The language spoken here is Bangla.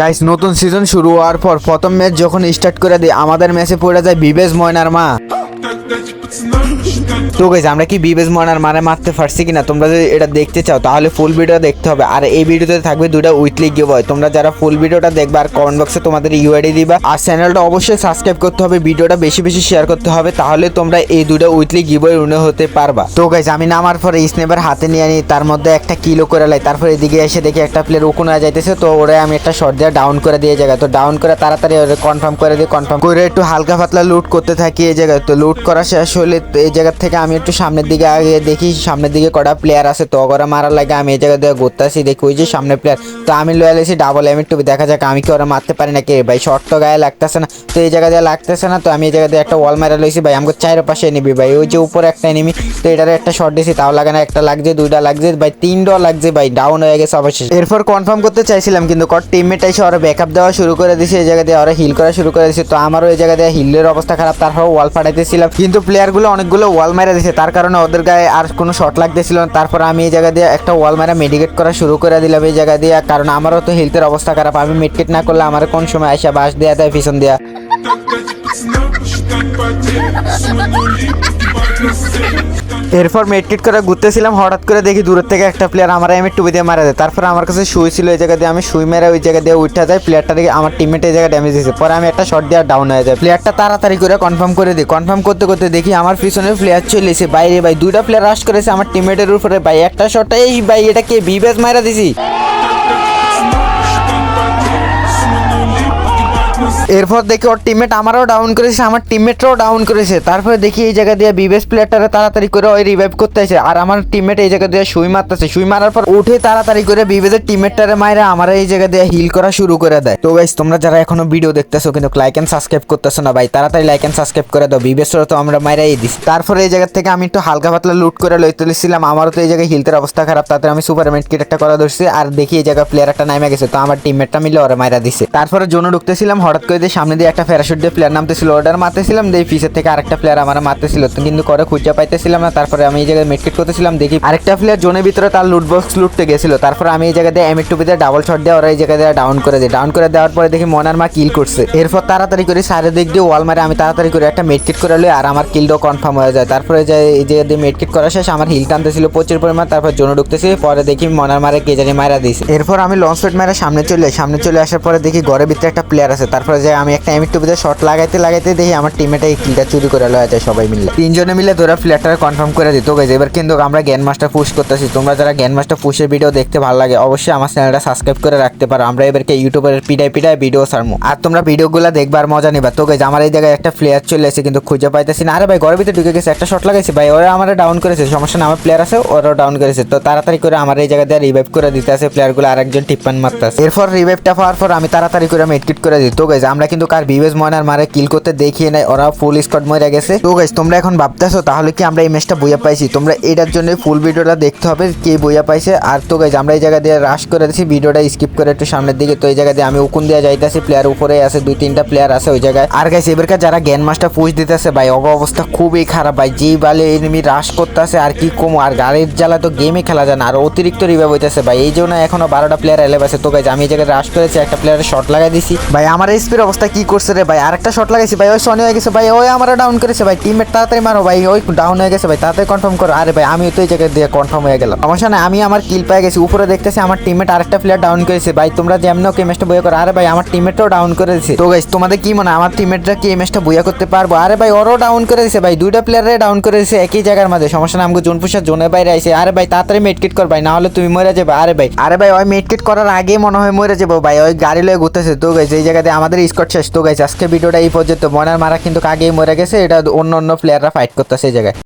গাইস নতুন সিজন শুরু হওয়ার পর প্রথম ম্যাচ যখন স্টার্ট করে দেয়, আমাদের ম্যাচে পড়ে যায় বিবেশ ময়নার মা। তো গাইজ আমরা কি বিবেজ ময়নার মানে মারতে পারছি কিনা? তোমরা যদি এটা দেখতে চাও, তাহলে ফুল ভিডিও দেখতে হবে। আর এই ভিডিওতে থাকবে দুটা উইকলি গিভ হয় তোমরা যারা ফুল ভিডিওটা দেখবে আর কমেন্ট বক্সে তোমাদের ইউআইডি দিবা, আর চ্যানেলটা অবশ্যই সাবস্ক্রাইব করতে হবে ভিডিওটা বেশি বেশি শেয়ার করতে হবে, তাহলে তোমরা এই দুটো উইকলি গিভ হয় উনে হতে পারবা। তো গাইজ আমি নামার পরে স্নেপার হাতে নিয়ে নিই তার মধ্যে একটা কিলো করে লাই, তারপরে এদিকে এসে দেখি একটা প্লেয়ার ওখানে যাইতেছে, তো ওরে আমি একটা শর্ট দিয়ে ডাউন করে দিয়ে জায়গা, তো ডাউন করে তাড়াতাড়ি কনফার্ম করে দিই কনফার্ম করে একটু হালকা পাতলা লুট করতে থাকি এই জায়গায়। তো লুট করা শেষ হলে এই জায়গা থেকে আমি একটু সামনের দিকে আগে দেখি, সামনের দিকে কটা প্লেয়ার আছে, তো ওরা মারার লাগে আমি এই জায়গা দিয়ে ঘুরতে আসি দেখি ওই যে সামনে প্লেয়ার তো আমি লয়াল এসে ডাবল এম একটু দেখা যাক আমি কি ওরা মারতে পারি নাকি। ভাই শর্ট তো গায়ে লাগতেছে না। তো এই জায়গা দিয়ে লাগতেছে না, তো আমি এই জায়গা দিয়ে একটা ওয়াল মারা লইছি, ভাই, আমাকে চায়ের পাশে নিবি ভাই, ওই যে উপরে একটা নিবি তো এটারে একটা শর্ট দিছি, তাও লাগে না, একটা লাগছে, দুইটা লাগছে, ভাই তিনটা লাগছে, ভাই ডাউন হয়ে গেছে অবশেষে। এরপর কনফার্ম করতে চাইছিলাম, কিন্তু কট টিমমেট এসে ওরা ব্যাকআপ দেওয়া শুরু করে দিয়েছে এই জায়গা দিয়ে ওরা হিল করা শুরু করে দিয়েছে তো আমারও এই জায়গা দিয়ে হিলের অবস্থা খারাপ তারপর ওয়াল ফাটাইতেছিলাম। কিন্তু প্লেয়ারগুলো অনেকগুলো ওয়াল মারা দিয়েছে তার কারণে ওদের গায়ে আর কোনো শট লাগতেছিল না। তারপর আমি এই জায়গা দিয়ে একটা ওয়াল মারা মেডিকেট করা শুরু করে দিলাম এই জায়গা দিয়ে। কারণ আমারও তো হেলথের অবস্থা খারাপ। আমি মেডিকেট না করলে আমার কোন সময় আসা বাস দেয়া দেয় পিছন দেওয়া এরপর মেডকিট করে ঘুরতেছিলাম, হঠাৎ করে দেখি দূরের থেকে একটা প্লেয়ার আমার আমি টুপি দিয়ে মারা দেয় তারপর আমার কাছে শুই ছিল ওই জায়গা দিয়ে আমি শুই মেরে ওই জায়গা দিয়ে উঠে যায় প্লেয়ারটা দেখে আমার টিমমেট এই জায়গায় ড্যামেজ দিয়েছে পরে আমি একটা শট দিয়ে ডাউন হয়ে যায় প্লেয়ারটা তাড়াতাড়ি করে কনফার্ম করে দিই। কনফার্ম করতে করতে দেখি আমার পিছনে প্লেয়ার চলে এসে বাইরে, ভাই, দুইটা প্লেয়ার রাশ করেছে। আমার টিমমেটের উপরে, ভাই, একটা শটটা এই, ভাই, এটা কে বিবেস মারা দিছি? এরপর দেখি ওর টিমমেট আমারও ডাউন করেছে, আমার টিমমেটরাও ডাউন করেছে। তারপরে দেখি এই জায়গা দিয়ে বিবেস প্লেয়ারটারে তাড়াতাড়ি করে ওই রিভাইভ করতে আছে আর আমার টিমমেট এই জায়গা দিয়ে সুই মারতেছে। সুই মারার পর উঠে তাড়াতাড়ি করে বিবেসের টিমমেটটারে মাইরা আমার এই জায়গা দিয়ে হিল করা শুরু করে দেয়। তো গাইস তোমরা যারা এখনও ভিডিও দেখতেছো, কিন্তু লাইক এন্ড সাবস্ক্রাইব করতেছো না ভাই, তাড়াতাড়ি লাইক এন্ড সাবস্ক্রাইব করে দাও। বিবেসরও তো আমরা মাইরাই দিস। তারপরে এই জায়গা থেকে আমি একটু হালকা পাতলা লুট করে লই তুলেছিলাম আমারও তো এই জায়গায় হিলতের অবস্থা খারাপ, তাতে আমি সুপার কিট একটা করা ধরছি। আর দেখি এই জায়গায় প্লেয়ার একটা নামে গেছে, তো আমার টিমমেটটা মিলে ওরা মাইরা দিছে। তারপরে জোনে ঢুকতেছিলাম, হঠাৎ করে দিয়ে সামনে দিয়ে একটা প্যারাশুট দিয়ে প্লেয়ার নামতেছিল অর্ডার মারতেছিলাম, দিয়ে পিছের থেকে আরেকটা প্লেয়ার আমার মারতেছিল। কিন্তু করে খুঁজে পাইতেছিলাম না, তারপরে আমি এই জায়গায় মেটকিট করতেছিলাম, দেখি আরেকটা প্লেয়ার জোনের ভিতরে তার লুট বক্স লুটতে গেছিল। তারপর আমি এই জায়গা দিয়ে এম টুপিতে ডাবল শট দিয়ে ওরা এই জায়গা দিয়ে ডাউন করে দিই ডাউন করে দেওয়ার পরে দেখি মনার মা কিল করছে। এরপর তাড়াতাড়ি করে দিক দিয়ে ওয়াল মারে, আমি তাড়াতাড়ি করে একটা মেটকিট করে লই, আর আমার কিলটাও কনফার্ম হয়ে যায়। তারপরে যে এই জায়গা দিয়ে মেটকিট করা শেষ, আমার হিল টানতেছিল প্রচুর পরিমাণ, তারপর জোনে ঢুকতেছি, পরে দেখি মনার মারে কে জানি মারা দিয়েছে। এরপর আমি লঞ্চ প্যাড মারে সামনে চলে সামনে চলে আসার পরে দেখি ঘরের ভিতরে একটা প্লেয়ার আছে, তারপরে যে আমি একটা এম টুপিতে শট লাগাইতে লাগাইতে দেখি আমার টিমেটা এই কিলটা চুরি করে লওয়া যায় সবাই মিলে। তিনজনে মিলে তোরা প্লেয়ারটা কনফার্ম করে দিত, গেছে। এবার কিন্তু আমরা জ্ঞান মাস্টার পুশ করতেছি। তোমরা যারা জ্ঞান মাস্টার পুশের ভিডিও দেখতে ভালো লাগে, অবশ্যই আমার চ্যানেলটা সাবস্ক্রাইব করে রাখতে পারো। আমরা এবারকে ইউটিউবের পিডাই পিডাই ভিডিও সারমু আর তোমরা ভিডিওগুলো দেখবার মজা নিবা। তো গেছে, আমার এই জায়গায় একটা প্লেয়ার চলে এসে কিন্তু খুঁজে পাইতেছি না। আরে ভাই, ঘরের ভিতরে ঢুকে গেছে, একটা শট লাগাইছে। ভাই, ওরা আমার ডাউন করেছে, সমস্যা না আমার প্লেয়ার আছে, ওরাও ডাউন করেছে। তো তাড়াতাড়ি করে আমার এই জায়গা দিয়ে রিভাইভ করে দিতে আছে প্লেয়ারগুলো আরেকজন টিপ্পান মারতেছে। এরপর রিভাইভটা পাওয়ার পর আমি তাড়াতাড়ি করে আমি মেডকিট করে দিই। তো গেছে আমরা কিন্তু কার বিবেজ ময়নার মারে কিল করতে দেখিয়ে নাই ওরা ফুল স্কট মরে গেছে। তো গাইস তোমরা এখন ভাবতেছো, তাহলে কি আমরা এই ম্যাচটা বইয়া পাইছি? তোমরা এটার জন্য ফুল ভিডিওটা দেখতে হবে কে বইয়া পাইছে। আর তো গাইস আমরা এই জায়গা দিয়ে রাশ করে দিছি, ভিডিওটা স্কিপ করে একটু সামনের দিকে। তো এই জায়গা দিয়ে আমি উকুন দিয়ে যাইতেছি প্লেয়ার উপরে আছে, দুই তিনটা প্লেয়ার আছে ওই জায়গায়। আর গাইস এবারকার যারা জ্ঞান মাস্টার পুষ দিতেছে, ভাই অব অবস্থা খুবই খারাপ, ভাই। যেই বালে এনিমি রাশ করতেছে, আর কি কম, আর গাড়ির জ্বালা তো গেমে খেলা যায় না, আর অতিরিক্ত রিভাইভ হইতেছে, ভাই। এই জন্য এখনও বারোটা প্লেয়ার এলেভ আছে। তো গাইস আমি এই জায়গায় রাশ করেছি, একটা প্লেয়ারের শট লাগাই দিছি। ভাই, আমার এসপির অবস্থা কি করছে রে ভাই? আরেকটা শট লাগাইছি ভাই, ওই সনি হয়ে গেছে ভাই, ওই আমার ডাউন করেছে ভাই টিমমেট তাড়াতাড়ি মারো ভাই, ওই ডাউন হয়ে গেছে ভাই, তাড়াতাড়ি কনফার্ম করো। আরে ভাই আমি তো এই জায়গায় দিয়ে কনফার্ম হয়ে গেলাম। সমস্যা না আমি আমার কিল পেয়ে গেছি, উপরে দেখতেছি আমার টিমমেট আরেকটা প্লেয়ার ডাউন করেছে। ভাই, তোমরা যেমন ওকে ম্যাচটা বইয়া করো, আরে ভাই, আমার টিমমেটটাও ডাউন করে করেছে তো গাইস তোমাদের কি মনে আমার টিমমেটরা কি এই ম্যাচটা বইয়া করতে পারব? আরে ভাই, ওরও ডাউন করে দিছে ভাই, দুইটা প্লেয়ারে ডাউন করে দিছে একই জায়গার মধ্যে সমস্যা না আমাকে জোন পুষার জোনের বাইরে আইছে। আরে ভাই, তাড়াতাড়ি মেডকিট কর ভাই না হলে তুমি মরে যাবে। আরে ভাই আরে ভাই, ওই মেডকিট করার আগে মনে হয় মরে যাব ভাই, ওই গাড়ি লয়ে ঘুরতেছে। তো গাইছে এই জায়গাতে আমাদের স্কট শেষ। তো গাইছে আজকে ভিডিওটা এই পর্যন্ত। মনার মারা কিন্তু আগেই মরে গেছে। এটা অন্য অন্য প্লেয়াররা ফাইট করতেছে এই জায়গায়।